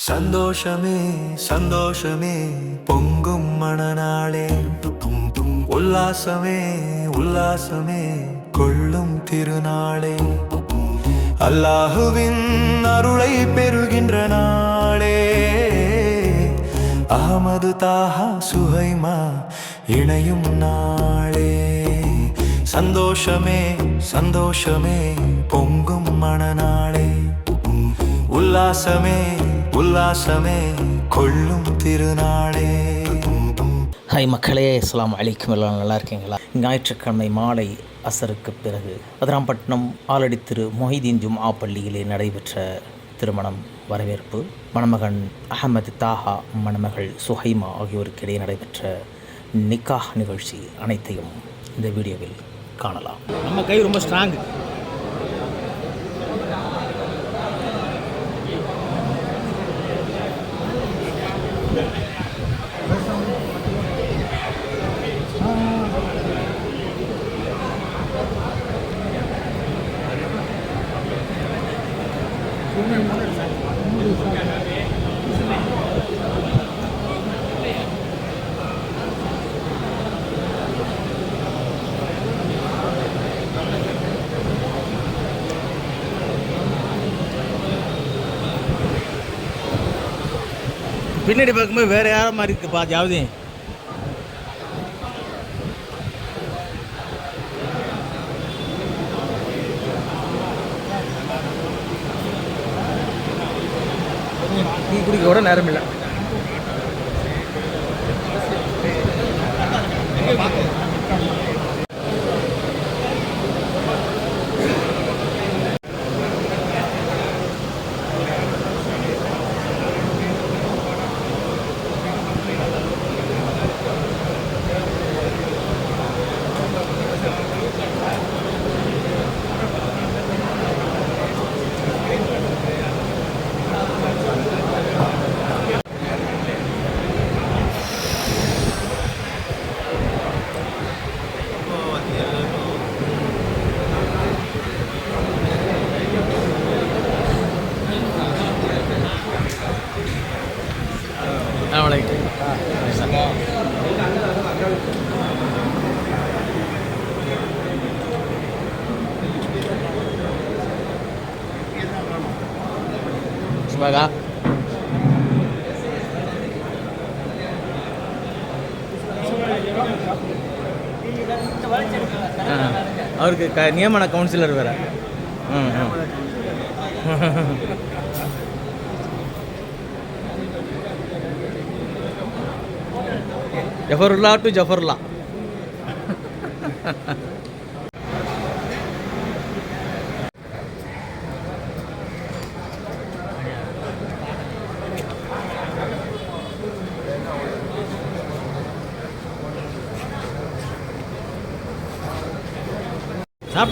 சந்தோஷமே சந்தோஷமே பொங்கும் மணநாளே உல்லாசமே உல்லாசமே கொள்ளும் திருநாளே. அல்லாஹுவின் அருளை பெறுகின்ற நாளே. அகமது தாஹா சுஹைமா இணையும் நாளே. சந்தோஷமே சந்தோஷமே பொங்கும் மணநாளே உல்லாசமே உல்லாசமே கொள்ளும் திருநாளே. ஹாய் மக்களே அஸ்ஸலாமு அலைக்கும். எல்லாம் நல்லா இருக்கீங்களா? ஞாயிற்றுக்கிழமை மாலை அசருக்கு பிறகு அதிராம்பட்டினம் ஆலடி திரு மொஹிதீன் ஜும்ஆ பள்ளியிலே நடைபெற்ற திருமணம் வரவேற்பு. மணமகன் அகமது தாஹா மணமகள் சுஹைமா ஆகியோருக்கு இடையே நடைபெற்ற நிக்காஹ் நிகழ்ச்சி அனைத்தையும் இந்த வீடியோவில் காணலாம். நம்ம கை ரொம்ப ஸ்ட்ராங் பின்னாடி பார்க்கும்போது வேற யார மாதிரி இருக்குப்பா ஜாவதி டீ குடிக்க கூட நேரம் இல்லை அவருக்கு க நியமன கவுன்சிலர் வேற. ம் ம். ஜஃபருல்லா டு ஜஃபருல்லா.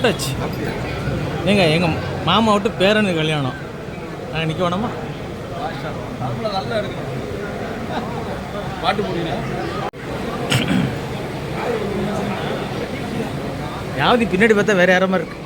சாப்பிட்டாச்சு ஏங்க எங்கள் மாமா விட்டு பேரனு கல்யாணம். நாங்கள் நிற்க வேணாமா? பாட்டு யாவது பின்னாடி பார்த்தா வேற யாரமா இருக்கு.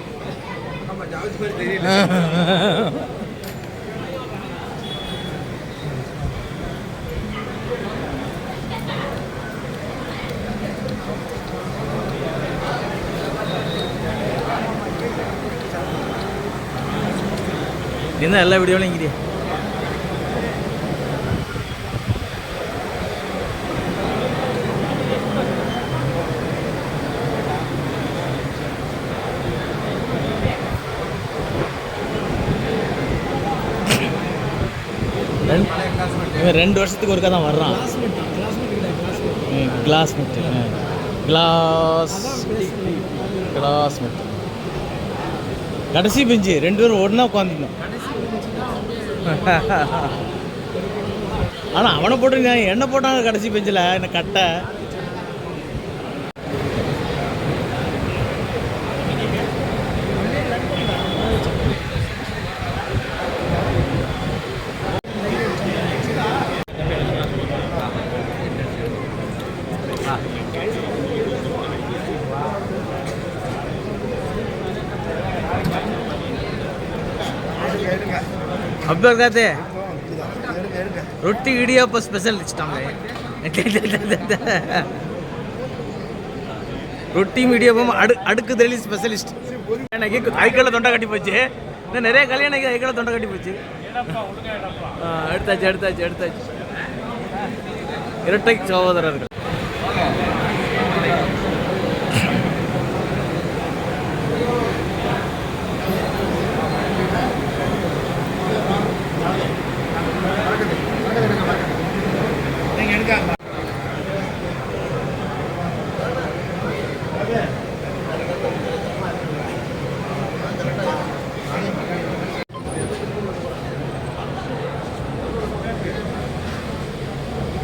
என்ன எல்லா வீடியோலையும் இங்கிறியா ரெண்டு- இவன் ரெண்டு வருஷத்துக்கு ஒருக்கா தான் வர்றான். கிளாஸ் மிட்டு கிளாஸ் கிளாஸ் மிட்டு கடைசி பெஞ்சு ரெண்டு பேரும் ஒன்றா உட்காந்துருந்தோம் ஆனால் அவனை போட்டிருந்தேன் என்ன போட்டாங்க கடைசி பெஞ்சில் என்ன கட்டை? ಇರ್ಬೇಕಾಗತ್ತೆ ರೊಟ್ಟಿ ಇಡಿಯಪ್ಪ ಸ್ಪೆಷಲ್ ಇಷ್ಟ ரொட்டி மீடியமும் அடு அடுக்குதலி ஸ்பெஷலிஸ்ட் எனக்கு ஐக்கில் தொண்டை கட்டி போச்சு. இன்னும் நிறைய கல்யாணம் ஐக்கில் தொண்டை கட்டி போச்சு. எடுத்தாச்சு எடுத்தாச்சு எடுத்தாச்சு. இரட்டை சகோதரர்கள்.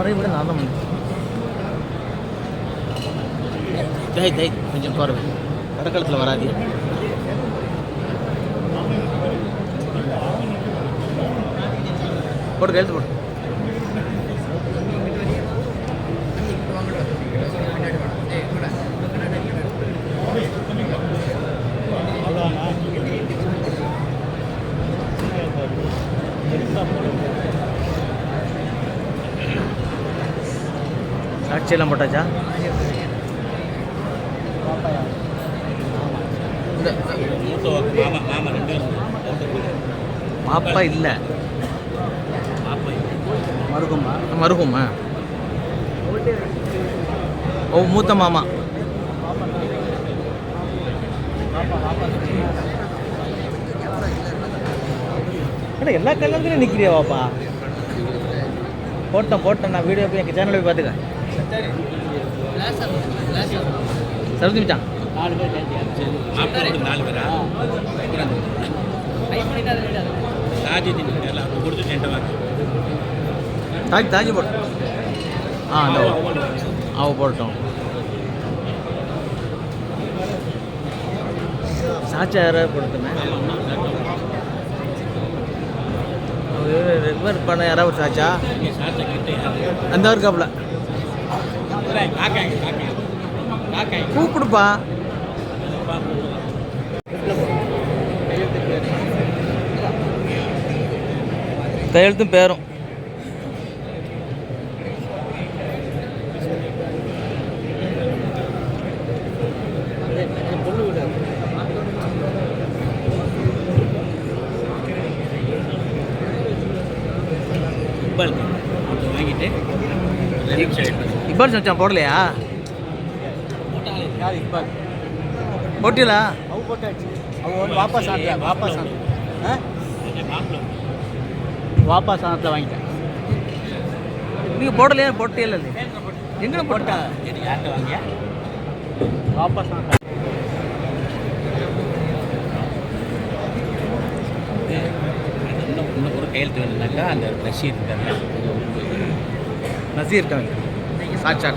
எல்லாரையும் விட நான் தான் டேய் டேய் கொஞ்சம் குறவு கடற்கலத்தில் வராது போட்டு கழுத்து போட்டு சாட்சியெல்லாம் போட்டாச்சா? மாப்பா இல்லை. மருகுமா? மருகுமா? ஓ மூத்த மாமா. அட எல்லா கல்யாணத்துலையும் நிற்கிறியா வாப்பா போட்டேன் போட்டேன் நான் வீடியோ போய் எங்கள் சேனலில் போய் பார்த்துக்க சரஸ்வதி மச்சான். நாலு பேரா தாஜுதீன் கொடுத்து கொடுத்துட்டு வாங்க தாஜ் தாஜ் போட்டு ஆ அந்த அவ போட்டோம் சாச்சா யாராவது கொடுத்தனே ரெகுலர் பண்ண யாராவது சாச்சா அந்த இருக்காப்புல கூப்பிடுப்பா. கையெழுத்தும் பேரும். Wait பண்ணு. இப்பால் மச்சான் போடலையா? போட்டியலா? வாபஸ் ஆனல வாபஸ் ஆன வாபஸ் ஆனத்தில் வாங்கிட்டேன். நீங்கள் போடலையா? போட்டியல எங்கே போட்டா? யார்கிட்ட வாங்கியா வாபஸ் ஆன ஒரு கையெழுத்து வேணும்னாக்கா அந்த ரசீது இருக்காங்க நசீர் இருக்காங்க சாட்சா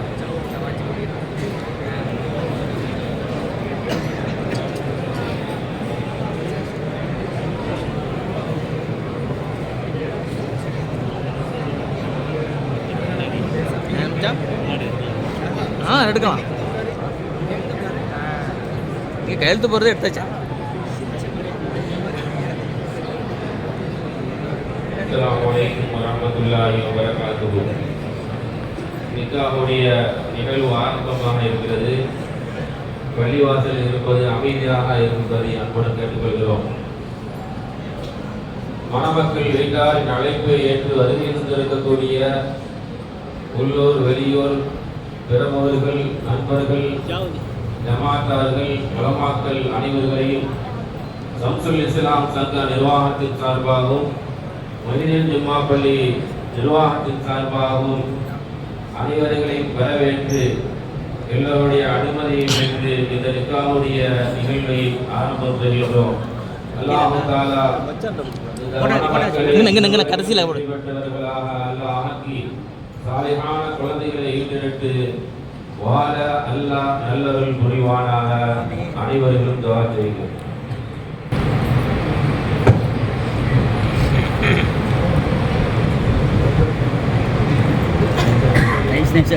ஆ எடுக்கலாம். நீ கையெழுத்து போகிறதே எடுத்தாச்சா? அஸ்ஸலாமு அலைக்கும் வரஹ்மத்துல்லாஹி வபரகாத்துஹு. நிக்காவுடைய நிகழ்வு ஆரம்பமாக இருக்கிறது. பள்ளிவாசல் இருப்பது அமைதியாக இருப்பதை அன்புடன் கேட்டுக்கொள்கிறோம். மணமக்கள் வீட்டாரின் அழைப்பை ஏற்று வருகை தந்திருக்கக்கூடிய உள்ளூர் வெளியூர் பிரமுகர்கள் நண்பர்கள் ஜமாத்தார்கள் உலமாக்கள் அனைவர்களையும் சம்சுல் இஸ்லாம் சங்க நிர்வாகத்தின் சார்பாகவும் மனிதன் ஜும்மா பள்ளி நிர்வாகத்தின் சார்பாகவும் அனைவர்களையும் வரவேற்று எல்லோருடைய அனுமதியை பெற்று இந்த நிக்காவுடைய நிகழ்வை ஆரம்பம் செய்கின்றோம் அல்லாஹு தாலா கடைசியில சாலிஹான குழந்தைகளை ஈட்டெடுத்து வாழ அல்லாஹ் நல்லவர்கள் புரிவானாக. அனைவர்களும் துவா செய்கிறோம். الحمد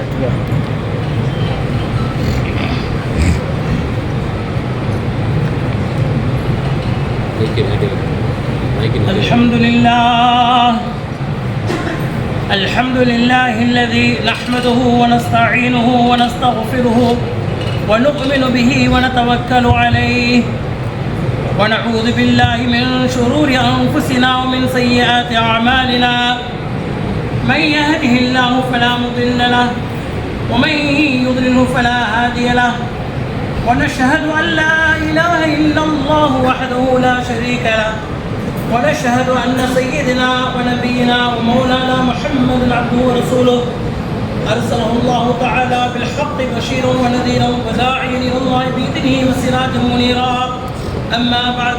لله. الحمد لله الذي نحمده ونستعينه ونستغفره ونؤمن به ونتوكل عليه. ونعوذ بالله من شرور أنفسنا ومن سيئات أعمالنا. من يهده الله فلا مضل له ومن يضلله فلا هادي له. ونشهد أن لا إله إلا الله وحده لا شريك له. ونشهد أن سيدنا ونبينا ومولانا محمد عبده ورسوله. أرسله الله تعالى بالحق بشيرا ونذيرا وداعيا إلى الله بإذنه وسراجا منيرا. أما بعد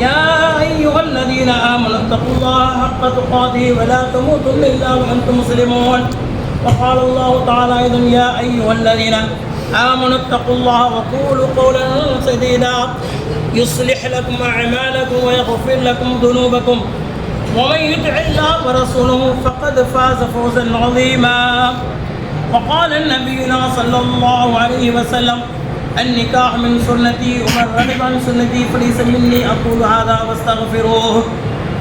يا أيها الذين آمنوا اتقوا الله حق تقاته ولا تموتن إلا وأنتم مسلمون. وقال الله تعالى أيضا يا أيها الذين آمنوا اتقوا الله وقولوا قولا سديدا. يصلح لكم أعمالكم ويغفر لكم ذنوبكم. ومن يطع الله ورسوله فقد فاز فوزا عظيما. وقال النبينا صلى الله عليه وسلم النكاح من سنتي ومن رغب عن سنتي فليس مني أقول هذا واستغفروه.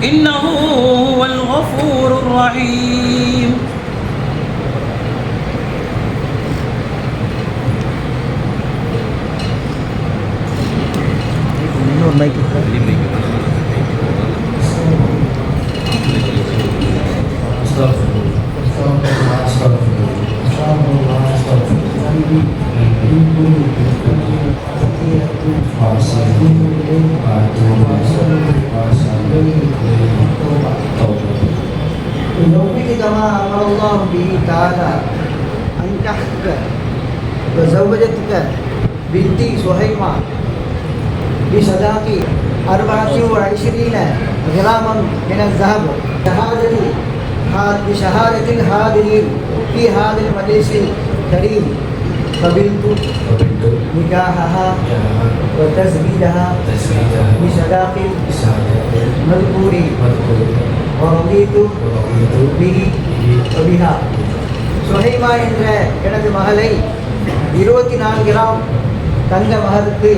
إنه هو الغفور الرحيم. أن تحتك وزوجتك بنتي سهيمة بصداق أربعة وعشرين غراما من الذهب شهادة بشهادة الحاضرين في هذا المجلس الكريم قبلت نكاحها وتزويجها بصداق مذكور ورضيت به وبها சுஹைமா என்ற எனது மகளை இருபத்தி நான்கு கிராம் தங்க மகருக்கு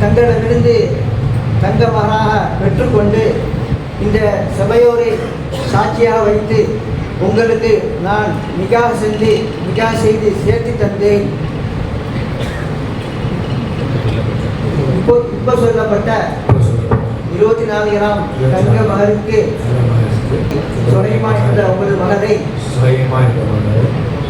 தங்களிடமிருந்து தங்க மகனாக பெற்றுக்கொண்டு இந்த சபையோரை சாட்சியாக வைத்து உங்களுக்கு நான் நிகாக செஞ்சு நிகா செய்து சேர்த்து தந்தேன். இப்போ இப்போ சொல்லப்பட்ட இருபத்தி நாலு கிராம் தங்க மகருக்கு சுனைமா என்ற உங்களது மகனை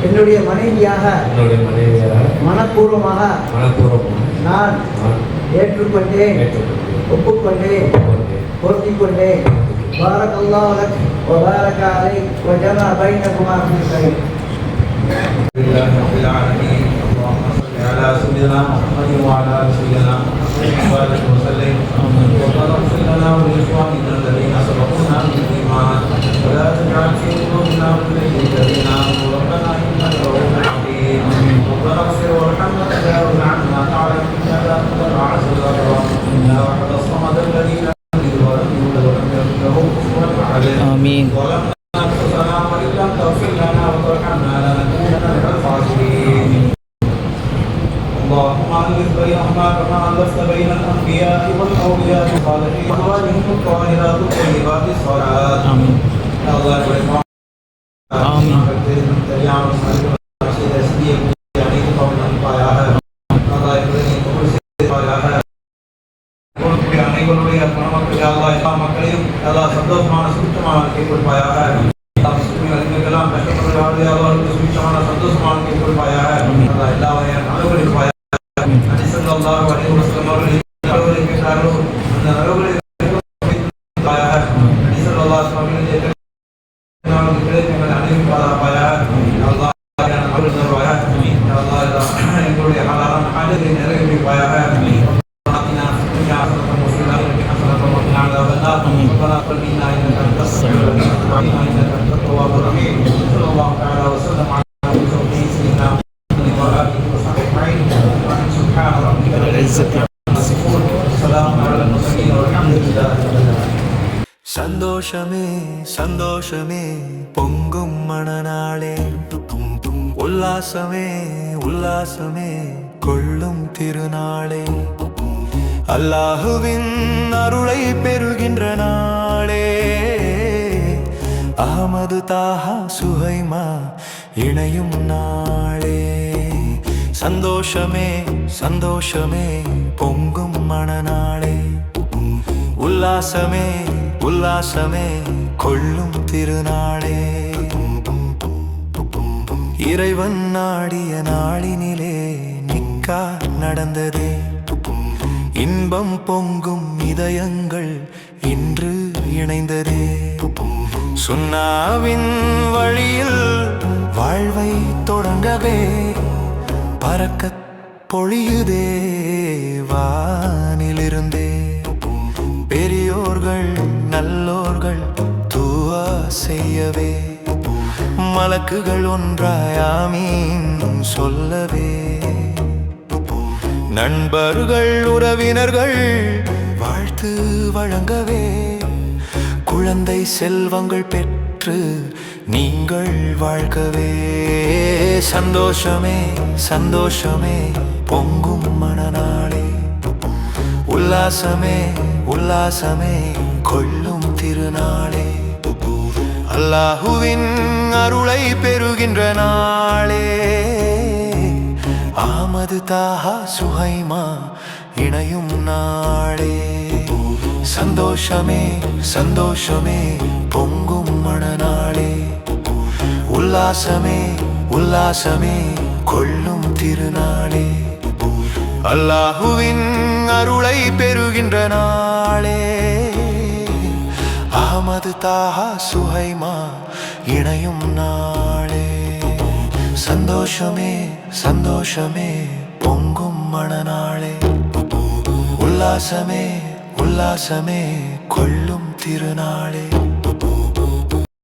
என்னுடைய மனைவியாக என்னுடைய மனைவியாக மனப்பூர்வமாக மனப்பூர்வமாக நான் நான் ஏற்றுக்கொண்டேன் ஏற்றுக்கொண்டேன். ஒப்புக்கொண்டேன் கொண்டேன். பொருத்திக் கொண்டேன் بارك الله لك وبارك عليك وجمع بينكما في خير لله رب العالمين اللهم صل على سيدنا محمد وعلى ال سيدنا محمد وبارك وسلم وقد اغفر لنا ولاخواننا Hola. சந்தோஷமே சந்தோஷமே பொங்கும் மணநாளே உல்லாசமே உல்லாசமே கொள்ளும் திருநாளே. அல்லாஹுவின் அருளை பெறுகின்ற நாளே. அகமது தாஹா சுஹைமா இணையும் நாளே. சந்தோஷமே சந்தோஷமே பொங்கும் மணநாளே உல்லாசமே உல்லாசமே கொள்ளும் திருநாளே. இறைவன் நாடிய நாளினிலே நிக்கா நடந்ததே. இன்பம் பொங்கும் இதயங்கள் இன்று இணைந்ததே. சுண்ணாவின் வழியில் வாழ்வை தொடங்கவே பறக்க பொழியுதேவா செய்யவே. மலக்குகள் ஒன்றாயாமீன் சொல்லவே. நண்பர்கள் உறவினர்கள் வாழ்த்து வழங்கவே. குழந்தை செல்வங்கள் பெற்று நீங்கள் வாழ்கவே. சந்தோஷமே சந்தோஷமே பொங்கும் மனநாளே. உல்லாசமே உல்லாசமே கொள்ளும் திருநாளே. அல்லாஹுவின் அருளை பெறுகின்ற நாளே. ஆமது தாஹா சுஹைமா இணையும் நாளே. சந்தோஷமே சந்தோஷமே பொங்கும் மணநாளே உல்லாசமே உல்லாசமே கொள்ளும் திருநாளே. அல்லாஹுவின் அருளை பெறுகின்ற நாளே. அகமது தாஹா சுஹைமா இணையும் நாளே. சந்தோஷமே சந்தோஷமே பொங்கும் மணநாளே உல்லாசமே உல்லாசமே கொள்ளும் திருநாளே.